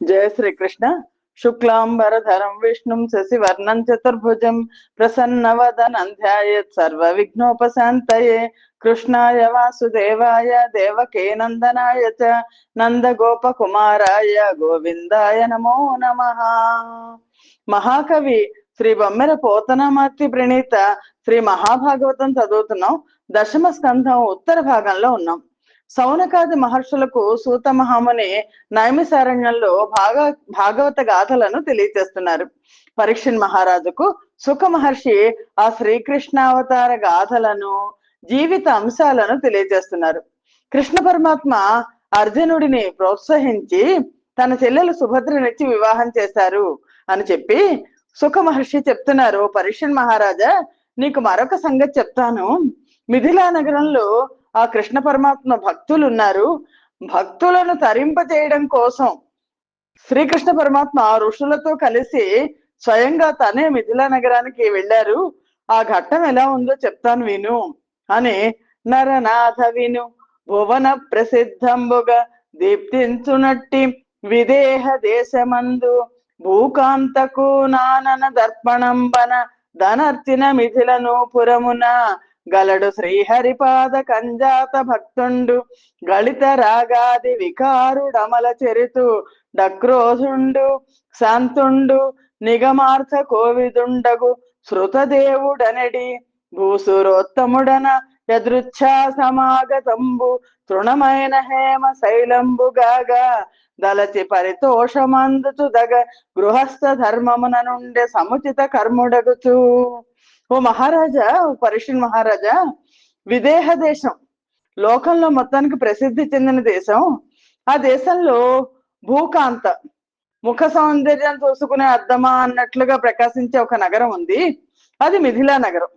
జయ శ్రీకృష్ణ. శుక్లాంబరధరం విష్ణుం శశివర్ణం చతుర్భుజం ప్రసన్నవదనం ధ్యాయేత్ సర్వ విఘ్నోపశాంతయే కృష్ణాయ వాసుదేవాయ దేవకే నందనాయ చ నందగోపకుమారాయ గోవిందాయ నమో నమ. మహాకవి శ్రీ బొమ్మెర పోతనమర్తి ప్రణీత శ్రీ మహాభాగవతం చదువుతున్నాం. దశమ స్కంధం ఉత్తర భాగంలో ఉన్నాం. సౌనకాది మహర్షులకు సూత మహాముని నైమిసారణ్యంలో భాగ భాగవత గాథలను తెలియజేస్తున్నారు పరీక్షన్ మహారాజుకు సుఖ మహర్షి ఆ శ్రీకృష్ణావతార గాథలను జీవిత అంశాలను తెలియజేస్తున్నారు కృష్ణ పరమాత్మ అర్జునుడిని ప్రోత్సహించి తన చెల్లెలు సుభద్రనిచ్చి వివాహం చేశారు అని చెప్పి సుఖ మహర్షి చెప్తున్నారు. పరీక్షన్ మహారాజా నీకు మరొక సంగతి చెప్తాను. మిథిలా నగరంలో ఆ కృష్ణ పరమాత్మ భక్తులు ఉన్నారు భక్తులను తరింపజేయడం కోసం శ్రీకృష్ణ పరమాత్మ ఋషులతో కలిసి స్వయంగా తనే మిథిలా నగరానికి వెళ్ళారు. ఆ ఘట్టం ఎలా ఉందో చెప్తాను విను. అని నరనాథ విను. భువన ప్రసిద్ధంబుగా దీప్తించునట్టి విదేహ దేశమందు భూకాంతకు నానన దర్పణంబన ధనర్చిన మిథిలను పురమున గలడు శ్రీహరిపాద కంజాత భక్తుండు. గళిత రాగాది వికారుడమల చెరుతు డక్రోసుండు శాంతుండు నిగమార్థ కోవిదుండగు శృతదేవుడనడి. భూసురోత్తముడన యదృచ్ఛా సమాగతంబు తృణమైన హేమ శైలంబుగాగా దలచి పరితోషమందుచు దగ గృహస్థ ధర్మమున నుండి సముచిత కర్ముడగుచు. ఓ మహారాజా ఓ మహారాజా విదేహ దేశం. లోకంలో మొత్తానికి ప్రసిద్ధి చెందిన దేశం. ఆ దేశంలో భూకాంత ముఖ సౌందర్యం చూసుకునే అద్దమా అన్నట్లుగా ప్రకాశించే ఒక నగరం ఉంది. అది మిథిలా నగరం.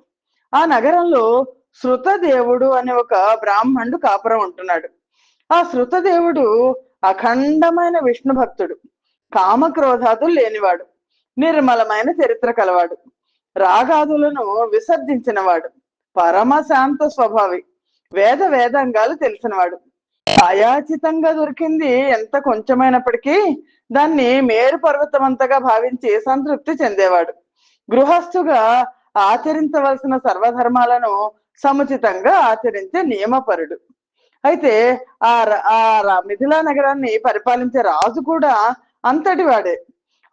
ఆ నగరంలో శృతదేవుడు అనే ఒక బ్రాహ్మణుడు కాపురం ఉంటున్నాడు. ఆ శృతదేవుడు అఖండమైన విష్ణు భక్తుడు. కామక్రోధాదులు లేనివాడు. నిర్మలమైన చరిత్ర కలవాడు. రాగాదులను విసర్జించినవాడు. పరమశాంత స్వభావి. వేద వేదాంగాలు తెలిసినవాడు. అయాచితంగా దొరికింది ఎంత కొంచెమైనప్పటికీ దాన్ని మేరు పర్వతమంతగా భావించి సంతృప్తి చెందేవాడు. గృహస్థుగా ఆచరించవలసిన సర్వధర్మాలను సముచితంగా ఆచరించే నియమపరుడు. అయితే ఆ ర- ఆ మిథిలా నగరాన్ని పరిపాలించే రాజు కూడా అంతటి వాడే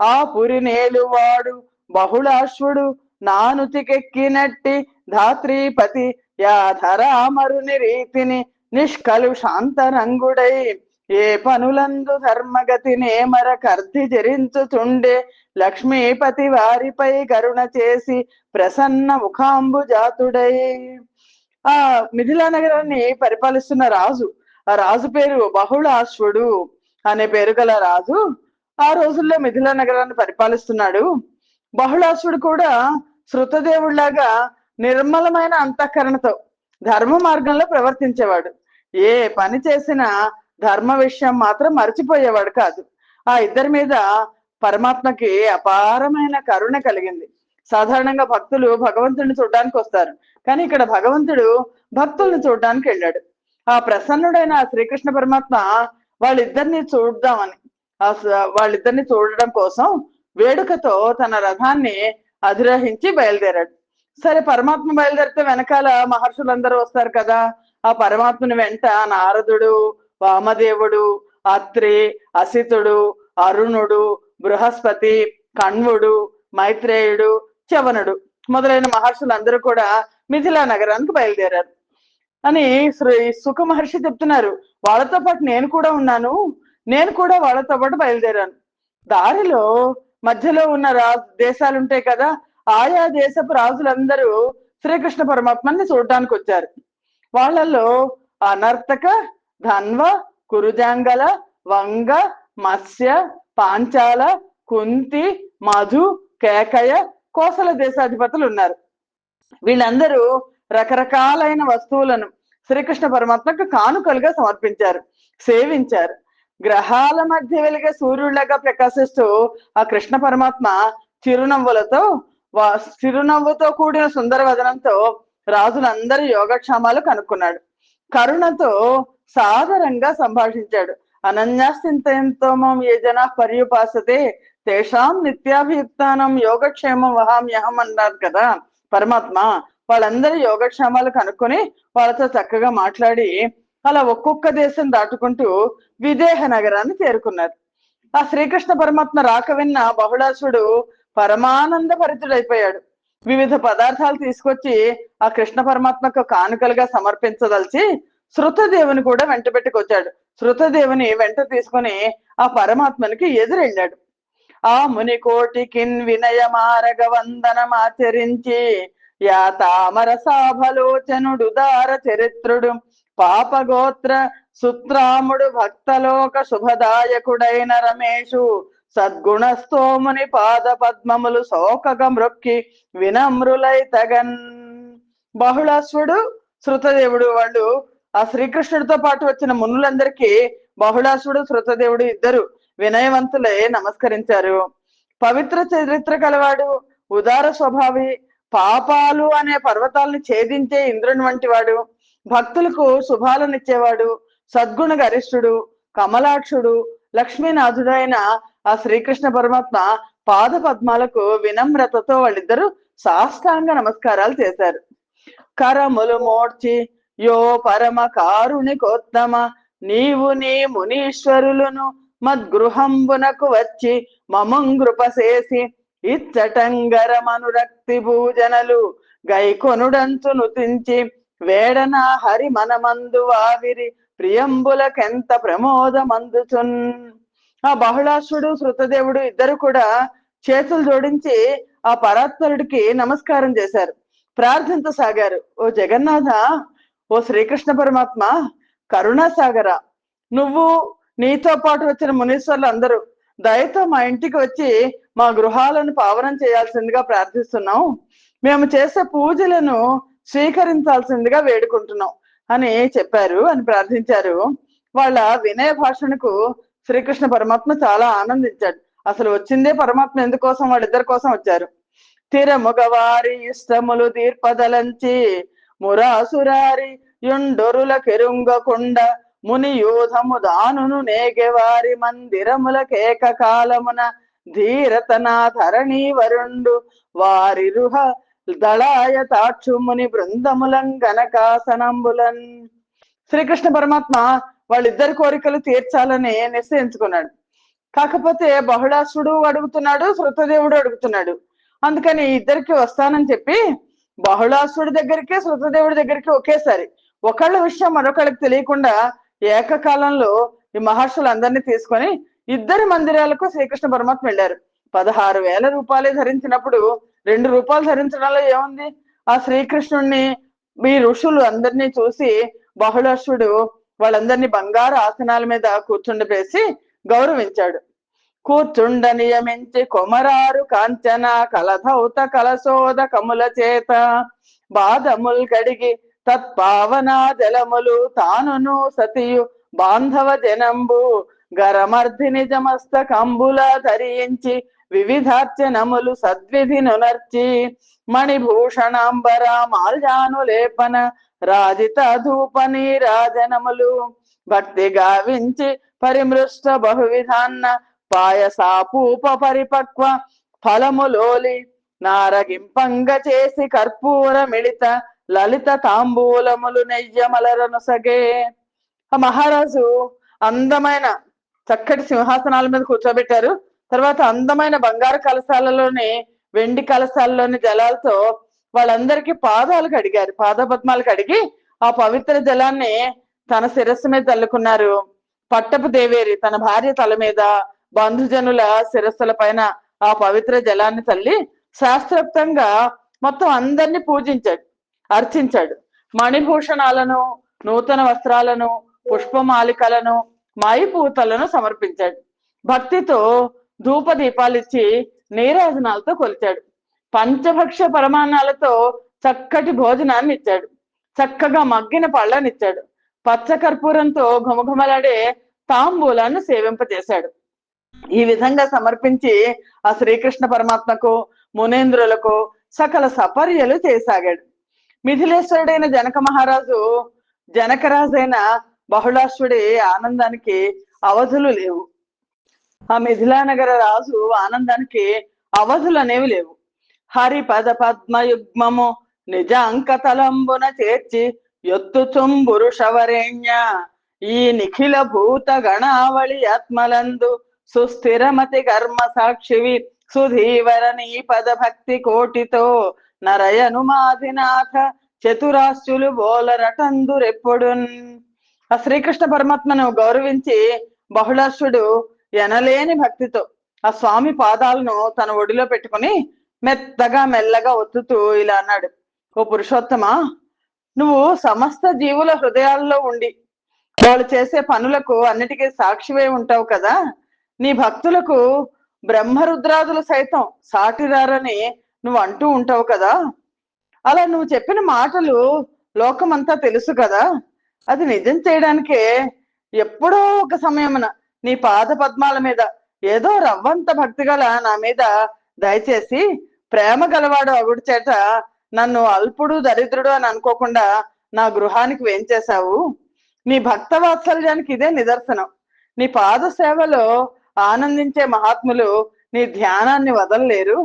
ఆ పురి నేలువాడు బహుళాశ్వుడు నానుతికెక్కినట్టి ధాత్రీపతి యాధరామరుని రీతిని నిష్కలు శాంతరంగుడై ఏ పనులందు ధర్మగతినే మరకర్ధి జరించుతుండే లక్ష్మీపతి వారిపై కరుణ చేసి ప్రసన్న ముఖాంబు జాతుడై. ఆ మిథిలా నగరాన్ని పరిపాలిస్తున్న రాజు ఆ రాజు పేరు బహుళాశ్వుడు అనే పేరు గల రాజు ఆ రోజుల్లో మిథిలా నగరాన్ని పరిపాలిస్తున్నాడు. బహుళాశ్వుడు కూడా శృతదేవుడిలాగా నిర్మలమైన అంతఃకరణతో ధర్మ మార్గంలో ప్రవర్తించేవాడు. ఏ పని చేసినా ధర్మ విషయం మాత్రం మర్చిపోయేవాడు కాదు. ఆ ఇద్దరి మీద పరమాత్మకి అపారమైన కరుణ కలిగింది. సాధారణంగా భక్తులు భగవంతుడిని చూడడానికి వస్తారు. కానీ ఇక్కడ భగవంతుడు భక్తుల్ని చూడడానికి వెళ్ళాడు. ఆ ప్రసన్నుడైన శ్రీకృష్ణ పరమాత్మ వాళ్ళిద్దరిని చూద్దామని ఆ వాళ్ళిద్దరిని చూడడం కోసం వేడుకతో తన రథాన్ని అధిరోహించి బయలుదేరాడు. సరే పరమాత్మ బయలుదేరితే వెనకాల మహర్షులందరూ వస్తారు కదా. ఆ పరమాత్మని వెంట నారదుడు వామదేవుడు అత్రి అసితుడు అరుణుడు బృహస్పతి కణ్వుడు మైత్రేయుడు చవనుడు మొదలైన మహర్షులందరూ కూడా మిథిలా నగరానికి బయలుదేరారు. అని శ్రీ సుఖ మహర్షి చెప్తున్నారు. వాళ్ళతో పాటు నేను కూడా ఉన్నాను. నేను కూడా వాళ్ళతో పాటు బయలుదేరాను. దారిలో మధ్యలో ఉన్న రా దేశాలు ఉంటాయి కదా ఆయా దేశపు రాజులందరూ శ్రీకృష్ణ పరమాత్మని చూడడానికి వచ్చారు వాళ్ళల్లో అనర్తక ధన్వ కురుజాంగల వంగ మత్స్య పాంచాల కుంతి మధు కేకయ కోసల దేశాధిపతులు ఉన్నారు వీళ్ళందరూ రకరకాలైన వస్తువులను శ్రీకృష్ణ పరమాత్మకు కానుకలుగా సమర్పించారు సేవించారు. గ్రహాల మధ్య వెలిగే సూర్యుడిలాగా ప్రకాశిస్తూ ఆ కృష్ణ పరమాత్మ చిరునవ్వులతో వా- చిరునవ్వుతో కూడిన సుందర వదనంతో రాజులందరి యోగక్షేమాలు కనుక్కున్నాడు. కరుణతో సాదరంగా సంభాషించాడు. అనన్యాస్తింతోమం ఏ జన పర్యుపాసతే తేషాం నిత్యాభియుక్తానం యోగక్షేమం వహామ్యహం అన్నారు కదా పరమాత్మ. వాళ్ళందరి యోగక్షేమాలు కనుక్కొని వాళ్ళతో చక్కగా మాట్లాడి అలా ఒక్కొక్క దేశం దాటుకుంటూ విదేహ నగరాన్ని చేరుకున్నారు. ఆ శ్రీకృష్ణ పరమాత్మ రాక విన్న బహుళాసుడు పరమానంద భరితుడైపోయాడు. వివిధ పదార్థాలు తీసుకొచ్చి ఆ కృష్ణ పరమాత్మకు కానుకలుగా సమర్పించదలిచి శృతదేవుని కూడా వెంట పెట్టుకొచ్చాడు. శృతదేవుని వెంట తీసుకొని ఆ పరమాత్మనికి ఎదురెళ్ళాడు. ఆ ముని కోటికిన్ వినయమారగ వందనమాచరించి యా తామర సాభలోచనుడు దార చరిత్రుడు పాపగోత్ర సుత్రాముడు భక్తలోక శుభదాయకుడైన రమేషు. సద్గుణస్థోముని పాద పద్మములు శోకగ మృక్కి వినమ్రులై తగన్. బహుళాసుడు శృతదేవుడు వాళ్ళు. ఆ శ్రీకృష్ణుడితో పాటు వచ్చిన మునులందరికీ బహుళాసుడు శృతదేవుడు ఇద్దరు వినయవంతులే నమస్కరించారు. పవిత్ర చరిత్ర కలవాడు ఉదార స్వభావి పాపాలు అనే పర్వతాలను ఛేదించే ఇంద్రుని వంటి వాడు. భక్తులకు శుభాలనిచ్చేవాడు సద్గుణ గరిష్ఠుడు కమలాక్షుడు లక్ష్మీనాథుడైన ఆ శ్రీకృష్ణ పరమాత్మ పాద పద్మాలకు వినమ్రతతో వాళ్ళిద్దరూ సాష్టాంగ నమస్కారాలు చేశారు. కరములు మోడ్చి యో పరమ కారుణికోత్తమ నీవు నీ మునీశ్వరులను మద్గృహంబునకు వచ్చి మమంగృపసేసి ఇచ్చటంగరమనురక్తి భూజనలు గైకొనుడంతు నుతించి వేడన హరి మనమందు వావిరి ప్రియంబులకెంత ప్రమోదమందుచున్. ఆ బహుళాసుడు శృతదేవుడు ఇద్దరు కూడా చేతులు జోడించి ఆ పరాత్పరుడికి నమస్కారం చేశారు. ప్రార్థించసాగారు ఓ జగన్నాథ ఓ శ్రీకృష్ణ పరమాత్మ కరుణాసాగర నువ్వు నీతో పాటు వచ్చిన మునీశ్వర్లు అందరూ దయతో మా ఇంటికి వచ్చి మా గృహాలను పావనం చేయాల్సిందిగా ప్రార్థిస్తున్నాం మేము చేసే పూజలను స్వీకరించాల్సిందిగా వేడుకుంటున్నాం అని చెప్పారు అని ప్రార్థించారు. వాళ్ళ వినయ భాషణకు శ్రీకృష్ణ పరమాత్మ చాలా ఆనందించాడు. అసలు వచ్చిందే పరమాత్మ ఎందుకోసం? వాళ్ళిద్దరి కోసం వచ్చారు. తిరముగవారి ఇష్టములు తీర్పదలంచి మురాసురారి యుండొరుల కెరుంగకుండ ముని యూధము దానును నేగెవారి మందిరముల కేక కాలమున ధీరతనా ధరణి వరుండు వారి రుహ దళాయ తాక్షు ముని బృందములం గనకాసనంబులన్ శ్రీకృష్ణ పరమాత్మ వాళ్ళిద్దరి కోరికలు తీర్చాలని నిశ్చయించుకున్నాడు. కాకపోతే బహుళాసుడు అడుగుతున్నాడు శృతదేవుడు అడుగుతున్నాడు. అందుకని ఇద్దరికి వస్తానని చెప్పి బహుళాసుడి దగ్గరికి శృతదేవుడి దగ్గరికి ఒకేసారి. ఒకళ్ళ విషయం మరొకళ్ళకి తెలియకుండా ఏకకాలంలో ఈ మహర్షులందరినీ తీసుకొని ఇద్దరు మందిరాలకు శ్రీకృష్ణ పరమాత్మ వెళ్ళారు. పదహారు వేల రూపాయలు ధరించినప్పుడు రెండు రూపాలు ధరించడంలో ఏముంది? ఆ శ్రీకృష్ణుణ్ణి మీ ఋషులు అందరినీ చూసి బహుళర్షుడు వాళ్ళందరినీ బంగారు ఆసనాల మీద కూర్చుండబేసి గౌరవించాడు. కూర్చుండ నియమించి కొమరారు కాంచన కలధౌత కలసోద కముల చేత బాధముల్ కడిగి తత్పావనా జలములు తానును సతియు బాంధవ జనంబు గరమర్ధి నిజమస్త కంబుల ధరించి వివిధార్చనములు సద్విధి నునర్చి మణిభూషణాంబర మాల్జాను లేపన రాజిత ధూప నీరాజనములు భక్తి గావించి పరిమృష్ట బహువిధాన్న పాయసాపూప పరిపక్వ ఫలములోలి నారగింపంగ చేసి కర్పూర మిళిత లలిత తాంబూలములు నెయ్యమలరనుసగే ఆ మహారాజు అందమైన చక్కటి సింహాసనాల మీద కూర్చోబెట్టారు. తర్వాత అందమైన బంగారు కలశాలలోనే వెండి కలశాలలోని జలాలతో వాళ్ళందరికీ పాదాలు కడిగారు. పాదపద్మాలు కడిగి ఆ పవిత్ర జలాన్ని తన శిరస్సు మీద తల్లుకున్నారు పట్టపు దేవేరి తన భార్య తల మీద బంధుజనుల శిరస్సుల పైన ఆ పవిత్ర జలాన్ని తల్లి శాస్త్రోక్తంగా మొత్తం అందరినీ పూజించాడు అర్చించాడు. మణిభూషణాలను నూతన వస్త్రాలను పుష్పమాలికలను మాయిపూతలను సమర్పించాడు. భక్తితో ధూప దీపాలిచ్చి నీరాజనాలతో కొలిచాడు. పంచభక్ష పరమాన్నాలతో చక్కటి భోజనాన్ని ఇచ్చాడు చక్కగా మగ్గిన పళ్ళనిచ్చాడు. పచ్చ కర్పూరంతో ఘుమఘుమలాడే తాంబూలాన్ని సేవింపజేశాడు. ఈ విధంగా సమర్పించి ఆ శ్రీకృష్ణ పరమాత్మకు మునేంద్రులకు సకల సపర్యలు చేసాగాడు మిథిలేశ్వరుడైన జనక మహారాజు జనకరాజైన బహుళాశ్వుడి ఆనందానికి అవధులు లేవు. ఆ మిథిలానగర రాజు ఆనందానికి అవధులు అనేవి లేవు. హరి పద పద్మయుగ్మము నిజ అంకతలంబున చేర్చి ఎత్తు చుంబురు ఈ నిఖిల భూత గణావళి ఆత్మలందు సుస్థిరమతి కర్మ సాక్షివి సుధీవర నీ పద భక్తి కోటితో. నరయనుమాధినాథ చతురాశ్యులు బోలరటందురెప్పుడున్ ఆ శ్రీకృష్ణ పరమాత్మను గౌరవించి బహుళాశ్వుడు ఎనలేని భక్తితో ఆ స్వామి పాదాలను తన ఒడిలో పెట్టుకుని మెత్తగా మెల్లగా ఒత్తుతూ ఇలా అన్నాడు. ఓ పురుషోత్తమా నువ్వు సమస్త జీవుల హృదయాల్లో ఉండి వాళ్ళు చేసే పనులకు అన్నిటికీ సాక్షివే ఉంటావు కదా? నీ భక్తులకు బ్రహ్మరుద్రాదులు సైతం సాటిరారని నువ్వు అంటూ ఉంటావు కదా? అలా నువ్వు చెప్పిన మాటలు లోకమంతా తెలుసు కదా? అది నిజం చేయడానికే ఎప్పుడో ఒక సమయమున నీ పాద పద్మాల మీద ఏదో రవ్వంత భక్తి గల నా మీద దయచేసి ప్రేమ గలవాడు అగుడి చేత నన్ను అల్పుడు దరిద్రుడు అని అనుకోకుండా నా గృహానికి వేంచేశావు. నీ భక్త వాత్సల్యానికి ఇదే నిదర్శనం. నీ పాద సేవలో ఆనందించే మహాత్ములు నీ ధ్యానాన్ని వదలలేరు.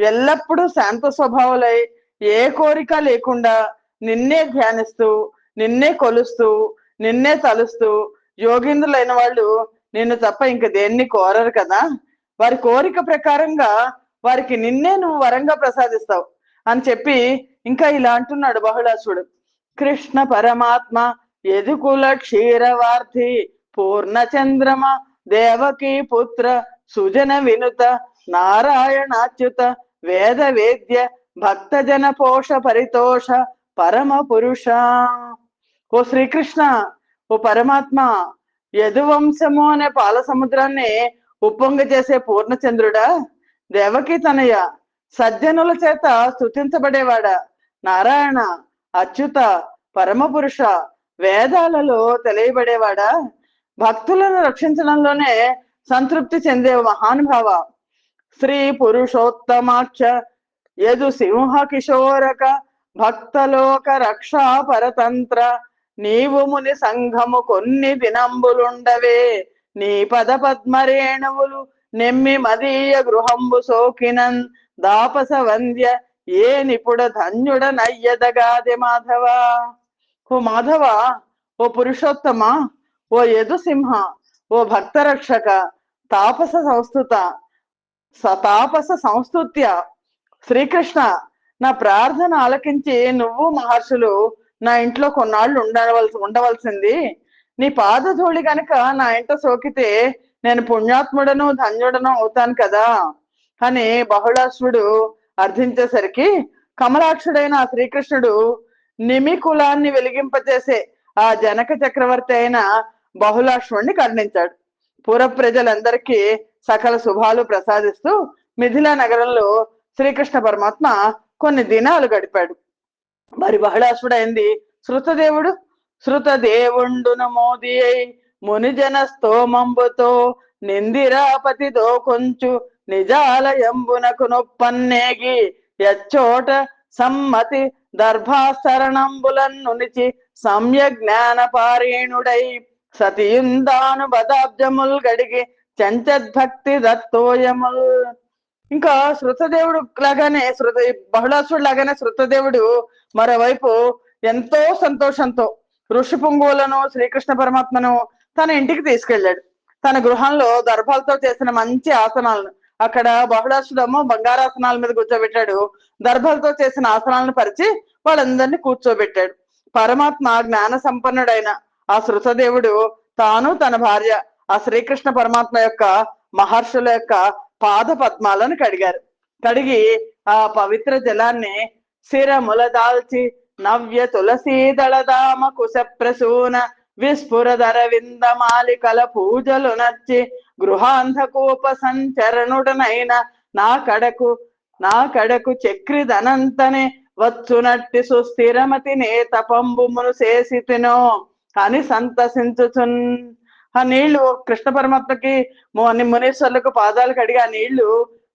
ఎల్లప్పుడూ శాంత స్వభావులై ఏ కోరిక లేకుండా నిన్నే ధ్యానిస్తూ నిన్నే కొలుస్తూ నిన్నే తలుస్తూ యోగిందులైన వాళ్ళు నిన్ను తప్ప ఇంక దేన్ని కోరరు కదా? వారి కోరిక ప్రకారంగా వారికి నిన్నే నువ్వు వరంగా ప్రసాదిస్తావు అని చెప్పి ఇంకా ఇలా అంటున్నాడు బహుళాసుడు. కృష్ణ పరమాత్మ ఎదుకుల క్షీరవార్థి పూర్ణ చంద్రమ దేవకీ పుత్ర సుజన వినుత నారాయణాచ్యుత వేద వేద్య భక్తజన పోష పరితోష పరమ పురుష. ఓ శ్రీకృష్ణ ఓ పరమాత్మ యదువంశము అనే పాల సముద్రాన్ని ఉప్పొంగ చేసే పూర్ణచంద్రుడా దేవకి తనయ. సజ్జనుల చేత స్తుతించబడేవాడా. నారాయణ అచ్యుత పరమ పురుష వేదాలలో తెలియబడేవాడా. భక్తులను రక్షించడంలోనే సంతృప్తి చెందే మహానుభావ. శ్రీ పురుషోత్తమాక్ష యదు సింహ కిశోరక భక్తలోక రక్షా పరతంత్ర నీవు ముని సంఘము కొన్ని దినంబులుండవే నీ పద పద్మరేణువులు నెమ్మి మదీయ గృహంబు సోకినన్. దాపస వంద్య ఏ నిపుడ ధన్యుడ నయ్యదగాది మాధవ. ఓ మాధవ ఓ పురుషోత్తమ ఓ యదుసింహ ఓ భక్త రక్షక తాపస సంస్థుత స- తాపస సంస్థుత్య శ్రీకృష్ణ నా ప్రార్థన ఆలకించి నువ్వు మహర్షులు నా ఇంట్లో కొన్నాళ్ళు ఉండవలసి ఉండవలసింది. నీ పాదధూళి గనక నా ఇంట సోకితే నేను పుణ్యాత్ముడను ధన్యుడను అవుతాను కదా? అని బహుళాశ్వుడు అర్థించేసరికి కమలాక్షుడైన ఆ శ్రీకృష్ణుడు నిమి కులాన్ని వెలిగింపచేసే ఆ జనక చక్రవర్తి అయిన బహుళాశ్వుడిని ఖండించాడు పూర్వ ప్రజలందరికీ సకల శుభాలు ప్రసాదిస్తూ మిథిలా నగరంలో శ్రీకృష్ణ పరమాత్మ కొన్ని దినాలు గడిపాడు. మరి బహళాసుడైంది. శృతదేవుడు శృతదేవుండున మోది అయి మునిజన స్తోమంబుతో నిందిరాపతి కొంచు నిజాలయంబునకు నొప్పన్నేగి యచ్చోట సమ్మతి దర్భాసరణంబులన్నునిచి సమ్య జ్ఞాన పారీణుడై సతియుందాను బదాబ్జముల్ గడిగి చంచద్భక్తి దత్తోయముల్ ఇంకా శృతదేవుడు లాగానే శృత బహుళాసుడు లాగానే శృతదేవుడు మరోవైపు ఎంతో సంతోషంతో ఋషి పుంగువులను శ్రీకృష్ణ పరమాత్మను తన ఇంటికి తీసుకెళ్ళాడు. తన గృహంలో దర్భాలతో చేసిన మంచి ఆసనాలను అక్కడ బహుళాసుడేమో బంగారాసనాల మీద కూర్చోబెట్టాడు. దర్భాలతో చేసిన ఆసనాలను పరిచి వాళ్ళందరినీ కూర్చోబెట్టాడు. పరమాత్మ జ్ఞాన సంపన్నుడైన ఆ శృతదేవుడు తాను తన భార్య ఆ శ్రీకృష్ణ పరమాత్మ యొక్క మహర్షుల యొక్క పాద పద్మాలను కడిగారు. కడిగి ఆ పవిత్ర జలాన్ని శిరముల దాల్చి నవ్య తులసీదళదామ కుశ ప్రసూన విస్ఫురధర విందమాలికల పూజలు నచ్చి గృహాంధకూప సంచరణుడనైన నా కడకు నా కడకు చక్రిదనంతనే వచ్చునట్టి సుస్థిరమతి నే తపంబుమును చేసి తినో అని సంతసించుచున్ ఆ నీళ్ళు కృష్ణ పరమాత్మకి ముని పాదాలు కడిగి ఆ నీళ్ళు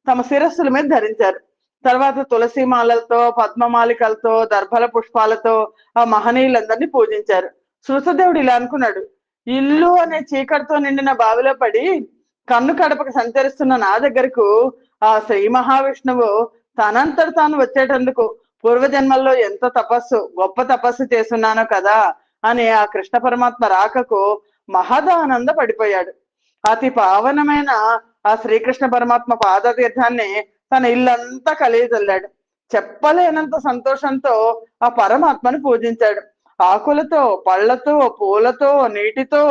తమ శిరస్సుల మీద ధరించారు. తర్వాత తులసి మాలలతో పద్మమాలికలతో దర్భల పుష్పాలతో ఆ మహనీయులందరినీ పూజించారు. శృతదేవుడు ఇలా అనుకున్నాడు ఇల్లు అనే చీకటితో నిండిన బావిలో పడి కన్ను కడపకు సంచరిస్తున్న నా దగ్గరకు ఆ శ్రీ మహావిష్ణువు తనంతట తాను వచ్చేటందుకు పూర్వజన్మల్లో ఎంత తపస్సు గొప్ప తపస్సు చేస్తున్నానో కదా అని ఆ కృష్ణ పరమాత్మ రాకకు మహదానంద పడిపోయాడు. అతి పావనమైన ఆ శ్రీకృష్ణ పరమాత్మ పాదతీర్థాన్ని తన ఇల్లంతా కలియజల్లాడు. చెప్పలేనంత సంతోషంతో ఆ పరమాత్మను పూజించాడు. ఆకులతో పళ్ళతో పూలతో నీటితో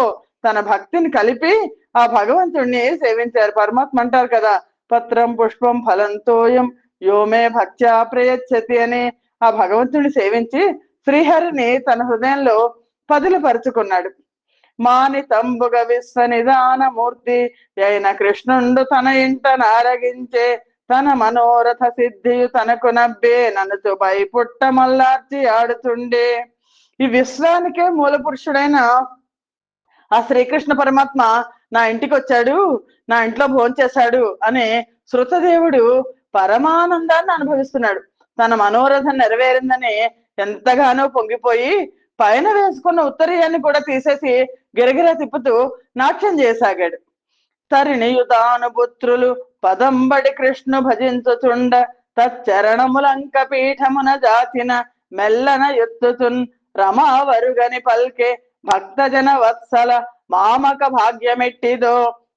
తన భక్తిని కలిపి ఆ భగవంతుణ్ణి సేవించారు. పరమాత్మ అంటారు కదా పత్రం పుష్పం ఫలంతోయం యోమే భక్త్యా ప్రయచ్చతి అని ఆ భగవంతుడిని సేవించి శ్రీహరిని తన హృదయంలో పదిలపరుచుకున్నాడు మాని తంబుగ విశ్వ నిదాన మూర్తి అయిన కృష్ణుండు తన ఇంట నారగించే తన మనోరథ సిద్ధియు తనకు నబ్బే నన్నుతో భయపుట్ట మల్లార్చి ఆడుతుండే. ఈ విశ్వానికే మూల పురుషుడైన ఆ శ్రీకృష్ణ పరమాత్మ నా ఇంటికి వచ్చాడు నా ఇంట్లో భోంచేశాడు అని శృతదేవుడు పరమానందాన్ని అనుభవిస్తున్నాడు. తన మనోరథం నెరవేరిందని ఎంతగానో పొంగిపోయి పైన వేసుకున్న ఉత్తరీయాన్ని కూడా తీసేసి గిరగిర తిప్పుతూ నాట్యం చేయసాగాడు తరిణియుతానుపుత్రులు పదంబడి కృష్ణు భజించుచుండ తచ్చరణములంక పీఠమున జాతిన మెల్లన ఎత్తుతున్ రమావరుగని పల్కే భక్తజన వత్సల మామక భాగ్యమెట్టిదో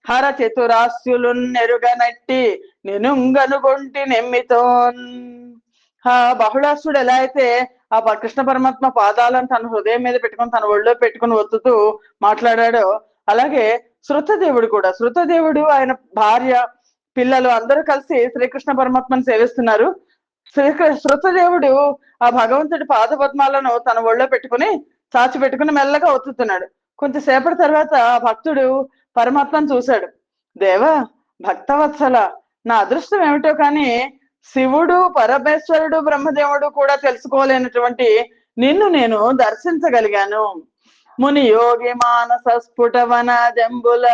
హర చతురాస్యులు నెరుగనట్టి నినుంగనుగొంటి నెమ్మితోన్. ఆ బహుళాసుడు ఎలా అయితే ఆ ప- కృష్ణ పరమాత్మ పాదాలను తన హృదయం మీద పెట్టుకొని తన ఒళ్ళో పెట్టుకొని ఒత్తుతూ మాట్లాడాడో అలాగే శృతదేవుడు కూడా. శృతదేవుడు ఆయన భార్య పిల్లలు అందరూ కలిసి శ్రీకృష్ణ పరమాత్మను సేవిస్తున్నారు. శ్రీకృ శృతదేవుడు ఆ భగవంతుడి పాద పద్మాలను తన ఒళ్ళో పెట్టుకుని చాచి పెట్టుకుని మెల్లగా ఒత్తుతున్నాడు కొంతసేపటి తర్వాత ఆ భక్తుడు పరమాత్మను చూశాడు. దేవా భక్తవత్సల నా అదృష్టం ఏమిటో కానీ శివుడు పరమేశ్వరుడు బ్రహ్మదేవుడు కూడా తెలుసుకోలేనటువంటి నిన్ను నేను దర్శించగలిగాను. ముని యోగి మానస స్ఫుటవన జంబుల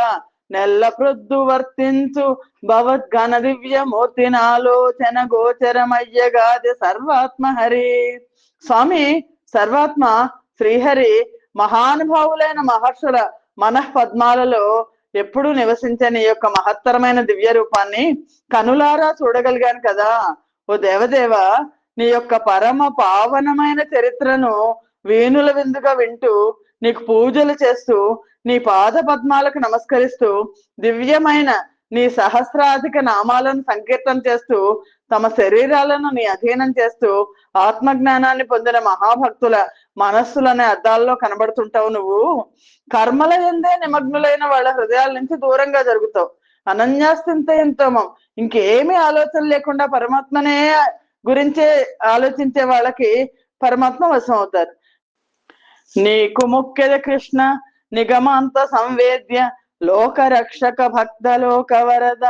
నెల్ల ప్రొద్దు వర్తించు భవద్ఘన దివ్య మూర్తి నాలోచన గోచరమయ్యగాది సర్వాత్మ హరి. స్వామి సర్వాత్మ శ్రీహరి మహానుభావులైన మహర్షుల మన పద్మాలలో ఎప్పుడూ నివసించని నీ యొక్క మహత్తరమైన దివ్య రూపాన్ని కనులారా చూడగలిగాను కదా? ఓ దేవదేవ నీ యొక్క పరమ పావనమైన చరిత్రను వేణుల విందుగా వింటూ నీకు పూజలు చేస్తూ నీ పాద పద్మాలకు నమస్కరిస్తూ దివ్యమైన నీ సహస్రాధిక నామాలను సంకీర్తన చేస్తూ తమ శరీరాలను నీ అధీనం చేస్తూ ఆత్మ జ్ఞానాన్ని పొందిన మహాభక్తుల మనస్సులనే అద్దాల్లో కనబడుతుంటావు నువ్వు. కర్మల ఎందే నిమగ్నులైన వాళ్ళ హృదయాల నుంచి దూరంగా జరుగుతావు. అనన్యాస్తింత ఎంతోమం ఇంకేమీ ఆలోచన లేకుండా పరమాత్మనే గురించే ఆలోచించే వాళ్ళకి పరమాత్మ వశం అవుతారు నీకు ముఖ్యద కృష్ణ నిగమాంత సంవేద్య లోక రక్షక భక్త లోక వరద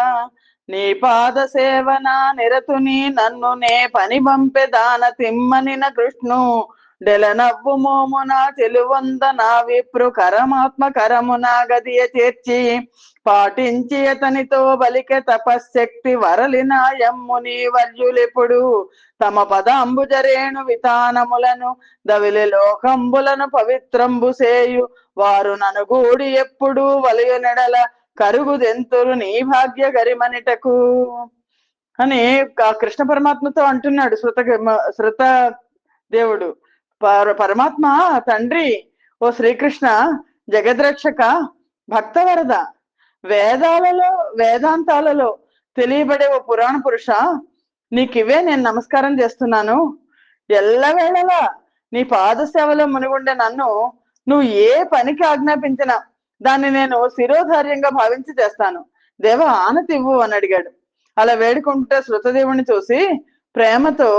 నీ పాద సేవన నిరతుని నన్ను నే పని పంపె దాన తిమ్మనిన కృష్ణు. డెల నవ్వు మోమున చెలువంద నా విప్రు కరమాత్మ కరమున గదియ చేర్చి. పాటించి అతనితో బలికె తపశ్శక్తి వరలిన యమ్ముని వర్యులెప్పుడు. తమ పదాంబుజరేణు వితానములను దవిలి లోకంబులను పవిత్రంబు సేయు. వారు ననుగూడి ఎప్పుడు వలయ నెడల కరుగుదెంతురు నీ భాగ్య గరిమనిటకు అని కృష్ణ పరమాత్మతో అంటున్నాడు శృత శృత దేవుడు. పర- పరమాత్మ తండ్రి ఓ శ్రీకృష్ణ జగద్రక్షక భక్తవరద వేదాలలో వేదాంతాలలో తెలియబడే ఓ పురాణ పురుష నీకివే నేను నమస్కారం చేస్తున్నాను. ఎల్లవేళలా నీ పాద సేవలో మునిగుండే నన్ను నువ్వు ఏ పనికి ఆజ్ఞాపించినా దాన్ని నేను శిరోధార్యంగా భావించి చేస్తాను. దేవ ఆనతివ్వు అని అడిగాడు. అలా వేడుకుంటే శృతదేవుని చూసి ప్రేమతో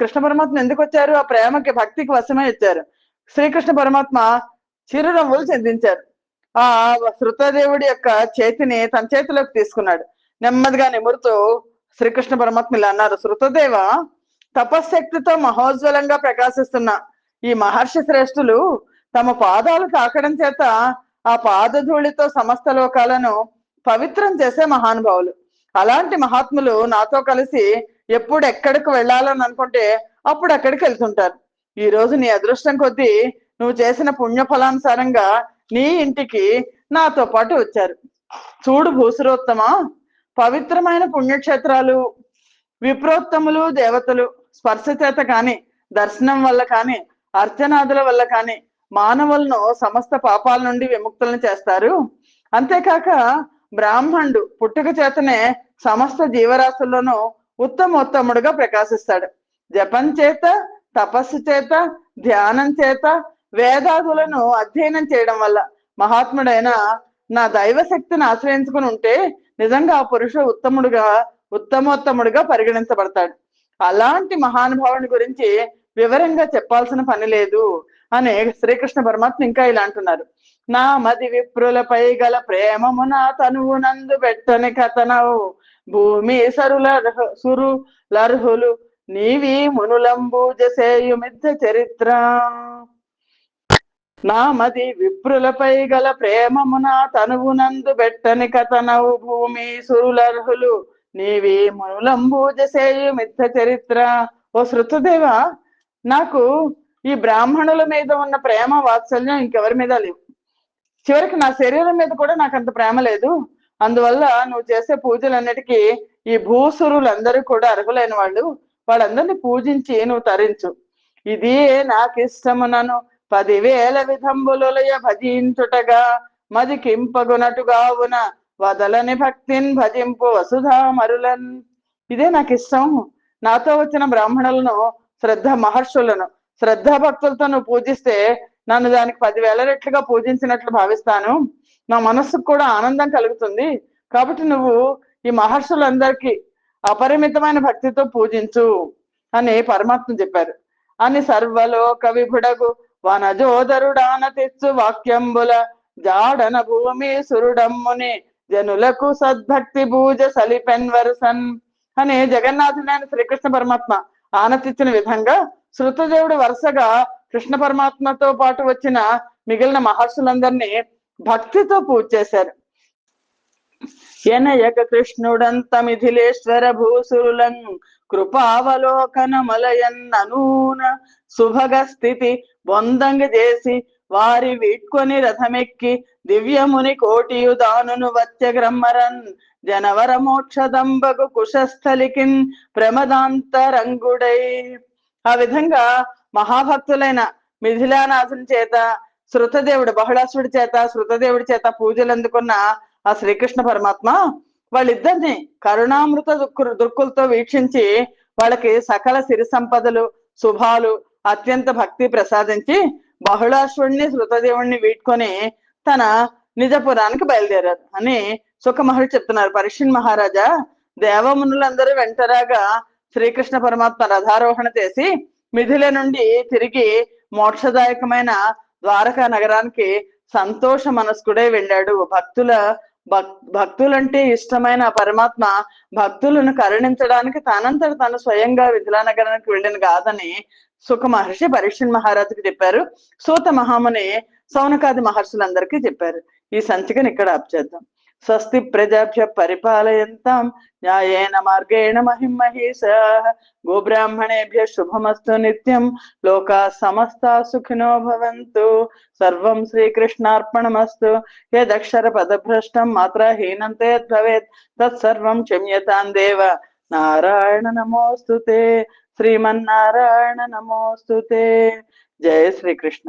కృష్ణ పరమాత్మ ఎందుకు వచ్చారు? ఆ ప్రేమకి భక్తికి వశమై వచ్చారు. శ్రీకృష్ణ పరమాత్మ చిరునవ్వులు చెందించారు. ఆ శృతదేవుడి యొక్క చేతిని తన చేతిలోకి తీసుకున్నాడు. నెమ్మదిగా నిమురుతూ శ్రీకృష్ణ పరమాత్మ ఇలా అన్నారు శృతదేవ తపశ్శక్తితో మహోజ్వలంగా ప్రకాశిస్తున్న ఈ మహర్షి శ్రేష్ఠులు తమ పాదాలు తాకడం చేత ఆ పాదధూళితో సమస్త లోకాలను పవిత్రం చేసే మహానుభావులు. అలాంటి మహాత్ములు నాతో కలిసి ఎప్పుడు ఎక్కడికి వెళ్ళాలని అనుకుంటే అప్పుడు అక్కడికి వెళ్తుంటారు. ఈ రోజు నీ అదృష్టం కొద్దీ నువ్వు చేసిన పుణ్య ఫలానుసారంగా నీ ఇంటికి నాతో పాటు వచ్చారు. చూడు భూసురోత్తమ పవిత్రమైన పుణ్యక్షేత్రాలు విప్రోత్తములు దేవతలు స్పర్శ చేత కానీ దర్శనం వల్ల కాని అర్చనాదుల వల్ల కాని మానవులను సమస్త పాపాల నుండి విముక్తులను చేస్తారు. అంతేకాక బ్రాహ్మణుడు పుట్టుక చేతనే సమస్త జీవరాశుల్లోనూ ఉత్తమోత్తముడుగా ప్రకాశిస్తాడు. జపం చేత తపస్సు చేత ధ్యానం చేత వేదాదులను అధ్యయనం చేయడం వల్ల మహాత్ముడైన నా దైవ శక్తిని ఆశ్రయించుకుని ఉంటే నిజంగా ఆ పురుషుడు ఉత్తముడుగా ఉత్తమోత్తముడుగా పరిగణించబడతాడు. అలాంటి మహానుభావుని గురించి వివరంగా చెప్పాల్సిన పని లేదు. అని శ్రీకృష్ణ పరమాత్మ ఇంకా ఇలా అంటున్నారు. నా మది విప్రులపై గల ప్రేమమున తనువు నందు పెట్టని కథనవు. భూమి సరుల సురు లర్హులు నీవి మునులంబూజసేయు మిద్ద మిథ్య చరిత్ర. నా మది విప్రులపై గల ప్రేమమున తనువు నందు పెట్టని కథనవు. భూమి సురులర్హులు నీవి మునులంబూజసేయు మిద్ద మిథ్య చరిత్ర. ఓ శృతుదేవ నాకు ఈ బ్రాహ్మణుల మీద ఉన్న ప్రేమ వాత్సల్యం ఇంకెవరి మీద లేవు. చివరికి నా శరీరం మీద కూడా నాకు అంత ప్రేమ లేదు. అందువల్ల నువ్వు చేసే పూజలన్నిటికీ ఈ భూసురులందరూ కూడా అర్హులైన వాళ్ళు వాళ్ళందరినీ పూజించి నువ్వు తరించు. ఇది నాకు ఇష్టమునను పదివేల విధంబులయ భజించుటగా మది కింపగునటుగావున వదలని భక్తిన్ భజింపు వసుధా మరులన్. ఇదే నాకు ఇష్టం నాతో వచ్చిన బ్రాహ్మణులను శ్రద్ధ మహర్షులను శ్రద్ధా భక్తులతో నువ్వు పూజిస్తే నన్ను దానికి పదివేల రెట్లుగా పూజించినట్లు భావిస్తాను. నా మనస్సుకు కూడా ఆనందం కలుగుతుంది. కాబట్టి నువ్వు ఈ మహర్షులందరికీ అపరిమితమైన భక్తితో పూజించు అని పరమాత్మ చెప్పారు. అని సర్వలోక విభుడగు వనజోదరుడాన తెచ్చు వాక్యంబుల జాడన భూమి సురుడమ్ముని జనులకు సద్భక్తి పూజ సలిపెన్వరసన్ అని జగన్నాథుడైన శ్రీకృష్ణ పరమాత్మ ఆనతిచ్చిన విధంగా శృతదేవుడు వరుసగా కృష్ణ పరమాత్మతో పాటు వచ్చిన మిగిలిన మహర్షులందరినీ భక్తితో పూజ చేశారు. ఎనయక కృష్ణుడంత మిథిలేశ్వర భూసురులం కృపావలోకన మలయన్ననూన శుభగ స్థితి బొందంగ చేసి వారి వీడ్కొని రథమెక్కి దివ్యముని కోటియు దానును వచ్చగ్రమ్మరన్ జనవర మోక్షదంబగు కుశస్థలికిన్ ప్రమదాంతరంగుడై ఆ విధంగా మహాభక్తులైన మిథిలానాథుని చేత శృతదేవుడు బహుళాసుడి చేత శృతదేవుడి చేత పూజలు అందుకున్న ఆ శ్రీకృష్ణ పరమాత్మ వాళ్ళిద్దరిని కరుణామృత దుక్కు దుక్కులతో వీక్షించి వాళ్ళకి సకల సిరి సంపదలు శుభాలు అత్యంత భక్తి ప్రసాదించి బహుళాశ్వుడిని శృతదేవుణ్ణి వీడ్కొని తన నిజపురానికి బయలుదేరారు అని సుఖ మహర్షి చెప్తున్నారు. పరీక్షణ్ మహారాజా దేవమునులందరూ వెంటరాగా శ్రీకృష్ణ పరమాత్మ రథారోహణ చేసి మిథిల నుండి తిరిగి మోక్షదాయకమైన ద్వారకా నగరానికి సంతోష మనస్కుడే వెళ్ళాడు. భక్తుల భక్ భక్తులంటే ఇష్టమైన పరమాత్మ భక్తులను కరుణించడానికి తానంతట తాను స్వయంగా విధులా నగరానికి వెళ్ళిన కాదని సుఖ మహర్షి పరీక్షణ్ మహారాజుకి చెప్పారు. సూత మహాముని సౌనకాది మహర్షులందరికీ చెప్పారు. ఈ సంచికను ఇక్కడ ఆప్ చేద్దాం. స్వస్తి ప్రజాభ్య పరిపాలయంతాం న్యాయేన మార్గేణ మహిమహేష గోబ్రాహ్మణేభ్య శుభమస్తు నిత్యం లోకా సమస్త సుఖినో భవంతు సర్వం శ్రీకృష్ణార్పణమస్తు యదక్షర పదభ్రష్టం మాత్రహీనంతే భవేత్ తత్సర్వం క్షమ్యతాం దేవ నారాయణ నమోస్తుతే శ్రీమన్నారాయణ నమోస్తుతే జయ శ్రీకృష్ణ